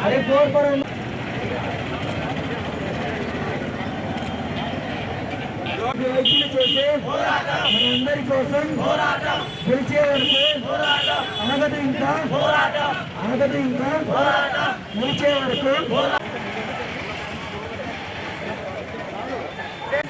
अरे फ्लोर पर వ్యక్తుల మనందరి కోసం గెలిచే వరకు ఇంకా అనగదు ఇంకా గెలిచే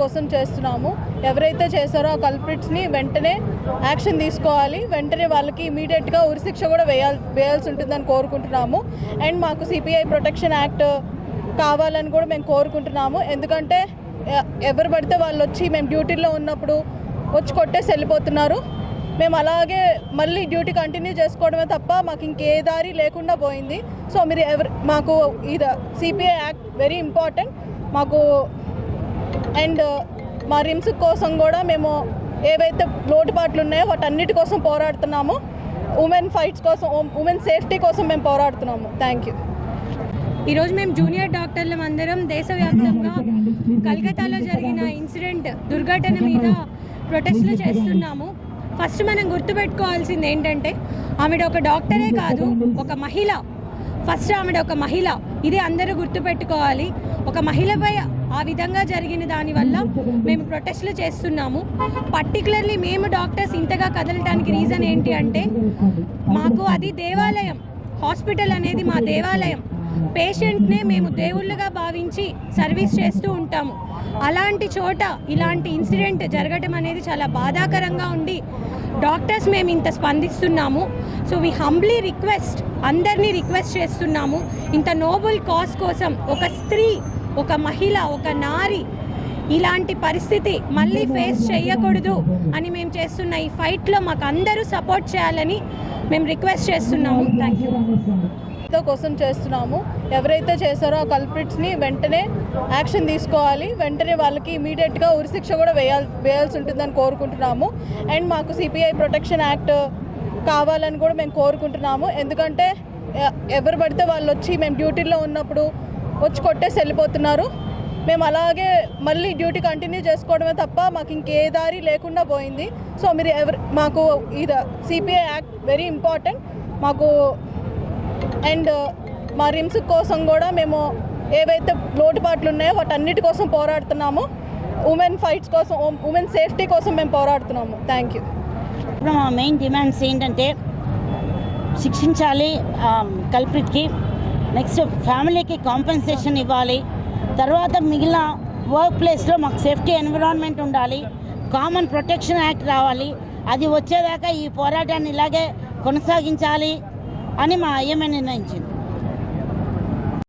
కోసం చేస్తున్నాము. ఎవరైతే చేశారో ఆ కల్ప్రిట్స్ని వెంటనే యాక్షన్ తీసుకోవాలి. వెంటనే వాళ్ళకి ఇమీడియట్గా ఉరిశిక్ష కూడా వేయాల్ వేయాల్సి ఉంటుందని కోరుకుంటున్నాము. అండ్ మాకు సిపిఐ ప్రొటెక్షన్ యాక్ట్ కావాలని కూడా మేము కోరుకుంటున్నాము. ఎందుకంటే ఎవరు పడితే వాళ్ళు వచ్చి మేము డ్యూటీలో ఉన్నప్పుడు వచ్చి కొట్టేసి వెళ్ళిపోతున్నారు. మేము అలాగే మళ్ళీ డ్యూటీ కంటిన్యూ చేసుకోవడమే తప్ప మాకు ఇంకే దారి లేకుండా పోయింది. సో మీరు ఎవరు మాకు ఇది సిపిఐ యాక్ట్ వెరీ ఇంపార్టెంట్ మాకు అండ్ మా రిమ్స్ కోసం కూడా మేము ఏవైతే లోటుపాట్లు ఉన్నాయో వాటన్నిటి కోసం పోరాడుతున్నాము. ఉమెన్ ఫైట్స్ కోసం ఉమెన్ సేఫ్టీ కోసం మేము పోరాడుతున్నాము. Thank you. ఈరోజు మేము జూనియర్ డాక్టర్లం అందరం దేశవ్యాప్తంగా కలకత్తాలో జరిగిన ఇన్సిడెంట్ దుర్ఘటన మీద ప్రొటెస్ట్లు చేస్తున్నాము. ఫస్ట్ మనం గుర్తుపెట్టుకోవాల్సింది ఏంటంటే ఆవిడ ఒక డాక్టరే కాదు ఒక మహిళ. ఫస్ట్ ఆవిడ ఒక మహిళ. ఇది అందరూ గుర్తుపెట్టుకోవాలి. ఒక మహిళపై ఆ విధంగా జరిగిన దానివల్ల మేము ప్రొటెస్ట్లు చేస్తున్నాము. పర్టికులర్లీ మేము డాక్టర్స్ ఇంతగా కదలటానికి రీజన్ ఏంటి అంటే మాకు అది దేవాలయం. హాస్పిటల్ అనేది మా దేవాలయం. పేషెంట్నే మేము దేవుళ్ళుగా భావించి సర్వీస్ చేస్తూ ఉంటాము. అలాంటి చోట ఇలాంటి ఇన్సిడెంట్ జరగటం అనేది చాలా బాధాకరంగా ఉండి డాక్టర్స్ మేము ఇంత స్పందిస్తున్నాము. సో వి హంబ్లీ రిక్వెస్ట్ అందరినీ రిక్వెస్ట్ చేస్తున్నాము. ఇంత నోబుల్ కాజ్ కోసం ఒక స్త్రీ ఒక మహిళ ఒక నారి ఇలాంటి పరిస్థితి మళ్ళీ ఫేస్ చేయకూడదు అని మేము చేస్తున్న ఈ ఫైట్లో మాకు అందరూ సపోర్ట్ చేయాలని మేము రిక్వెస్ట్ చేస్తున్నాము. థ్యాంక్ యూ కోసం చేస్తున్నాము. ఎవరైతే చేశారో ఆ కల్ప్రిట్స్ని వెంటనే యాక్షన్ తీసుకోవాలి. వెంటనే వాళ్ళకి ఇమీడియట్గా ఉరిశిక్ష కూడా వేయాల్ వేయాల్సి ఉంటుందని కోరుకుంటున్నాము. అండ్ మాకు సిపిఐ ప్రొటెక్షన్ యాక్ట్ కావాలని కూడా మేము కోరుకుంటున్నాము. ఎందుకంటే ఎవరు పడితే వాళ్ళు వచ్చి మేము డ్యూటీలో ఉన్నప్పుడు వచ్చి కొట్టేసి వెళ్ళిపోతున్నారు. మేము అలాగే మళ్ళీ డ్యూటీ కంటిన్యూ చేసుకోవడమే తప్ప మాకు ఇంకే దారి లేకుండా పోయింది. సో మీరు ఎవరు మాకు ఇది సిపిఐ యాక్ట్ వెరీ ఇంపార్టెంట్ మాకు అండ్ మా రిమ్స్ కోసం కూడా మేము ఏవైతే లోటుపాట్లు ఉన్నాయో వాటన్నిటి కోసం పోరాడుతున్నాము. ఉమెన్ ఫైట్స్ కోసం ఉమెన్ సేఫ్టీ కోసం మేము పోరాడుతున్నాము. థ్యాంక్ యూ ఇప్పుడు మా మెయిన్ డిమాండ్స్ ఏంటంటే శిక్షించాలి కల్ప్రిట్కి నెక్స్ట్ ఫ్యామిలీకి కాంపెన్సేషన్ ఇవ్వాలి. తర్వాత మిగిలిన వర్క్ ప్లేస్లో మాకు సేఫ్టీ ఎన్విరాన్మెంట్ ఉండాలి. కామన్ ప్రొటెక్షన్ యాక్ట్ రావాలి. అది వచ్చేదాకా ఈ పోరాటాన్ని ఇలాగే కొనసాగించాలి అని మా ఐఎంఏ నిర్ణయించింది.